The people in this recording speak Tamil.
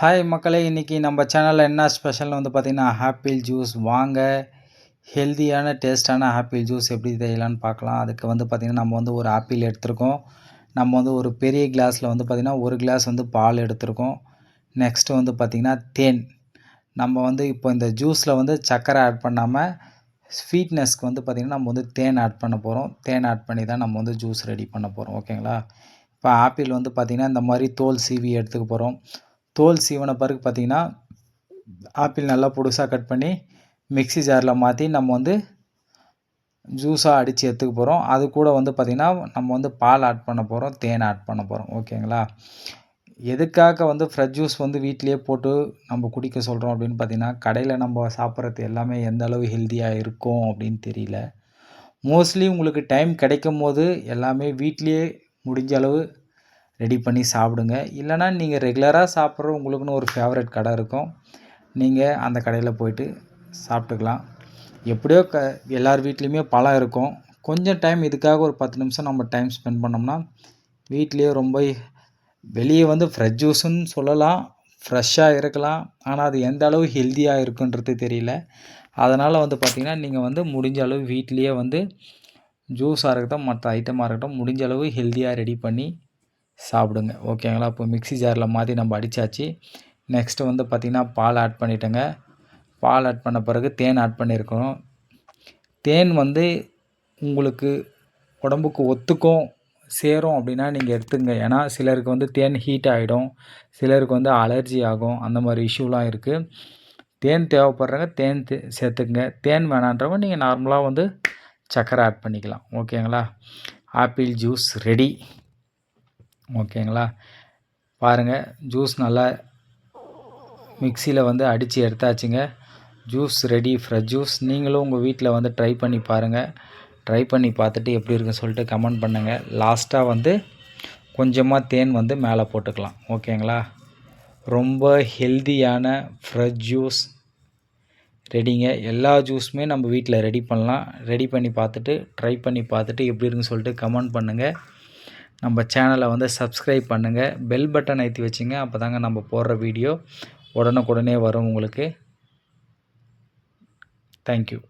ஹாய் மக்களே இன்றைக்கி நம்ம சேனலில் என்ன ஸ்பெஷல்னு வந்து பார்த்திங்கன்னா ஆப்பிள் ஜூஸ் வாங்க. ஹெல்தியான டேஸ்ட்டான ஆப்பிள் ஜூஸ் எப்படி செய்யலான்னு பார்க்கலாம் அதுக்கு வந்து பார்த்திங்கன்னா நம்ம வந்து ஒரு ஆப்பிள் எடுத்திருக்கோம். நம்ம வந்து ஒரு பெரிய கிளாஸில் வந்து பார்த்திங்கன்னா ஒரு கிளாஸ் வந்து பால் எடுத்திருக்கோம். நெக்ஸ்ட்டு வந்து பார்த்திங்கன்னா தேன். நம்ம வந்து இப்போ இந்த ஜூஸில் வந்து சர்க்கரை ஆட் பண்ணாமல் ஸ்வீட்னஸ்க்கு வந்து பார்த்திங்கன்னா நம்ம வந்து தேன் ஆட் பண்ண போகிறோம் தேன் ஆட் பண்ணி தான் நம்ம வந்து ஜூஸ் ரெடி பண்ண போகிறோம் ஓகேங்களா இப்போ ஆப்பிள் வந்து பார்த்திங்கன்னா இந்த மாதிரி தோல் சீவி எடுத்துக்க போகிறோம் தோல் சீவன பிறகு பார்த்திங்கன்னா ஆப்பிள் நல்லா புதுசாக கட் பண்ணி மிக்சி ஜாரில் மாற்றி நம்ம வந்து ஜூஸாக அடித்து எடுத்துக்க போகிறோம் அது கூட வந்து பார்த்திங்கன்னா நம்ம வந்து பால் ஆட் பண்ண போகிறோம் தேன் ஆட் பண்ண போகிறோம் ஓகேங்களா எதுக்காக வந்து ஃப்ரெஷ் ஜூஸ் வந்து வீட்லேயே போட்டு நம்ம குடிக்க சொல்கிறோம் அப்படின்னு பார்த்திங்கன்னா கடையில் நம்ம சாப்பிட்றது எல்லாமே எந்த அளவு ஹெல்த்தியாக இருக்கும் அப்படின்னு தெரியல. மோஸ்ட்லி உங்களுக்கு டைம் கிடைக்கும் போது எல்லாமே வீட்லேயே முடிஞ்ச அளவு ரெடி பண்ணி சாப்பிடுங்க. இல்லைனா நீங்கள் ரெகுலராக சாப்பிட்ற உங்களுக்குன்னு ஒரு ஃபேவரட் கடை இருக்கும். நீங்கள் அந்த கடையில் போயிட்டு சாப்பிட்டுக்கலாம். எப்படியோ க எல்லார் வீட்லேயுமே பழம் இருக்கும். கொஞ்சம் டைம் இதுக்காக ஒரு பத்து நிமிஷம் நம்ம டைம் ஸ்பெண்ட் பண்ணோம்னா வீட்லேயே ரொம்ப வெளியே வந்து ஃப்ரெஷ் ஜூஸுன்னு சொல்லலாம். ஃப்ரெஷ்ஷாக இருக்கலாம். ஆனால் அது எந்த அளவு ஹெல்த்தியாக இருக்குன்றது தெரியல. அதனால் வந்து பார்த்திங்கன்னா நீங்கள் வந்து முடிஞ்ச அளவு வீட்லேயே வந்து ஜூஸாக இருக்கட்டும் மற்ற ஐட்டமாக இருக்கட்டும் முடிஞ்ச அளவு ஹெல்த்தியாக ரெடி பண்ணி சாப்பிடுங்க ஓகேங்களா? இப்போ மிக்ஸி ஜாரில் மாற்றி நம்ம அடித்தாச்சு நெக்ஸ்ட்டு வந்து பார்த்திங்கன்னா பால் ஆட் பண்ணிட்டேங்க. பால் ஆட் பண்ண பிறகு தேன் ஆட் பண்ணியிருக்கணும் தேன் வந்து உங்களுக்கு உடம்புக்கு ஒத்துக்கும் சேரும் அப்படின்னா நீங்கள் எடுத்துங்க ஏன்னா சிலருக்கு வந்து தேன் ஹீட் ஆகிடும் சிலருக்கு வந்து அலர்ஜி ஆகும் அந்த மாதிரி இஷ்யூலாம் இருக்குது தேன் தேவைப்படுறவங்க தேன் சேர்த்துக்குங்க. தேன் வேணான்றவங்க நீங்கள் நார்மலாக வந்து சர்க்கரை ஆட் பண்ணிக்கலாம். ஓகேங்களா? ஆப்பிள் ஜூஸ் ரெடி ஓகேங்களா? பாருங்கள் ஜூஸ் நல்லா மிக்சியில் வந்து அடித்து எடுத்தாச்சுங்க. ஜூஸ் ரெடி ஃப்ரெஷ் ஜூஸ் நீங்களும் உங்கள் வீட்டில் வந்து ட்ரை பண்ணி பாருங்கள் ட்ரை பண்ணி பார்த்துட்டு எப்படி இருக்குன்னு சொல்லிட்டு கமெண்ட் பண்ணுங்கள் லாஸ்ட்டாக வந்து கொஞ்சமாக தேன் வந்து மேலே போட்டுக்கலாம். ஓகேங்களா? ரொம்ப ஹெல்தியான ஃப்ரெஷ் ஜூஸ் ரெடிங்க எல்லா ஜூஸுமே நம்ம வீட்டில் ரெடி பண்ணலாம். ரெடி பண்ணி பார்த்துட்டு ட்ரை பண்ணி பார்த்துட்டு எப்படி இருக்குன்னு சொல்லிட்டு கமெண்ட் பண்ணுங்கள் நம்ம சேனலை வந்து சப்ஸ்கிரைப் பண்ணுங்கள் பெல் பட்டன் ஏற்றி வச்சுங்க. அப்போ தாங்க நம்ம போடுற வீடியோ உடனுக்குடனே வரும் உங்களுக்கு. தேங்க்யூ